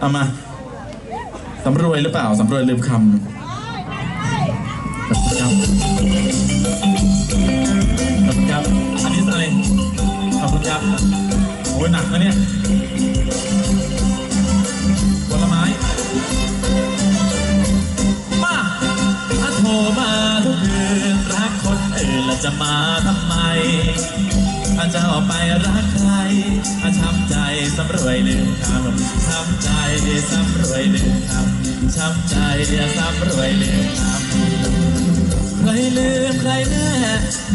เอามาสำรวยหรือเปล่าสำรวยลืมคำขอบคุณครับขอบคุณครับอันนี้อะไรขอบคุณครับโอ้ยหนักนะเนี่ยผลไม้มาถ้าโทรมาทุกคืนรักคนอื่นแล้วจะมาทำไมอาจจะออกไปรักใครอาช้ำใจ สำรวยลืมคำช้ำใจสำรวยลืมคำช้ำใจสำรวยลืมคำใครลืมใครแน่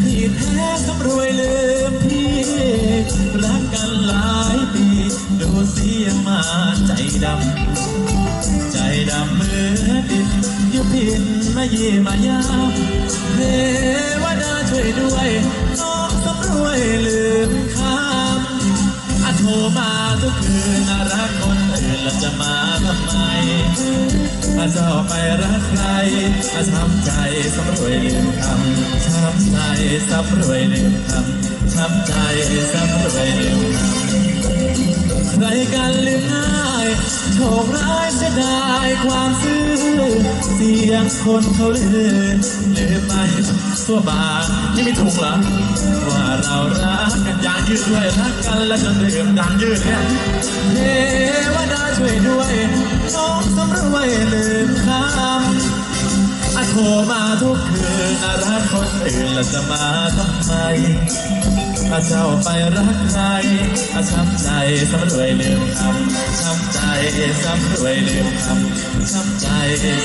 ที่แท้สำรวยลืมพี่รักกันหลายปีดูเสียมาใจดำใจดำเหมือนดินยุพินมาเยี่ยมายามเทวดาช่วยด้วยน้อง จะมาทำไมอาจะออกไปรักใครอาช้ำใจสำรวยลืมคำช้ำใจสำรวยลืมคำช้ำใจสำรวยลืมคำใครกันลืมง่ายโชคร้ายเสียดายความซื่อเสียงคนเขาลืมลืมไปตัวบางนี่ไม่ถูกหรอว่าเรารักกันอย่างยืดด้วยรักกันและจนลืมอย่างยืดเนี่ยเทวดา มาทุกคืนอารักคนอื่นแล้วจะมาทำไมอาเจ้าไปรักใครอาช้ำใจสำรวยลืมคำช้ำใจสำรวยลืมคำช้ำใจ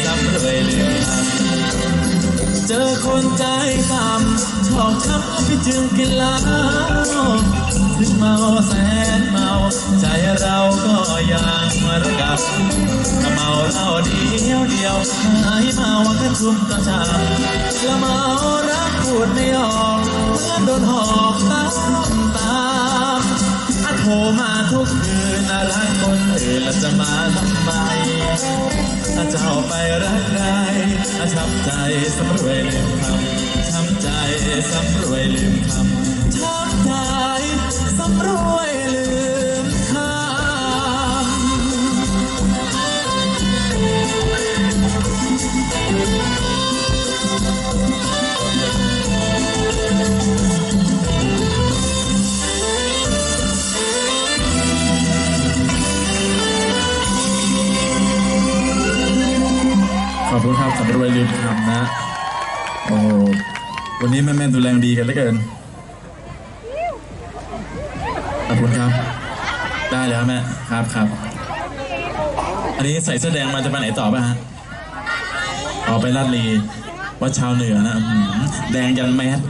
สำรวยลืมคำเจอคนใจต่ำชอบช้ำพี่จึงกินเหล้าถึงเมาแสนเมา ใจเราก็ยังร เมาเหล้าเดียวเดียวหายเมากันทุ่มตาชาละเมารักพูดไม่ออกเมือโดนหอกตามตามอาโทรมาทุกคืนน่ารักคนอื่นแล้วจะมาทำไมอาเจ้าไปรักใครอาช้ำใจสำรวยลืมคำช้ำใจสำรวยลืมคำ ขอบคุณครับสำรวยลืมคำนะโอ้วันนี้แม่แม่ดูแรงดีกันเหลือเกินขอบคุณครับ ได้แล้วแม่ครับครับอันนี้ใส่เสื้อแดงมาจะไปไหนต่อป่ะฮะออกไปลาดลีวัดชาวเหนือนะแดงยันแมส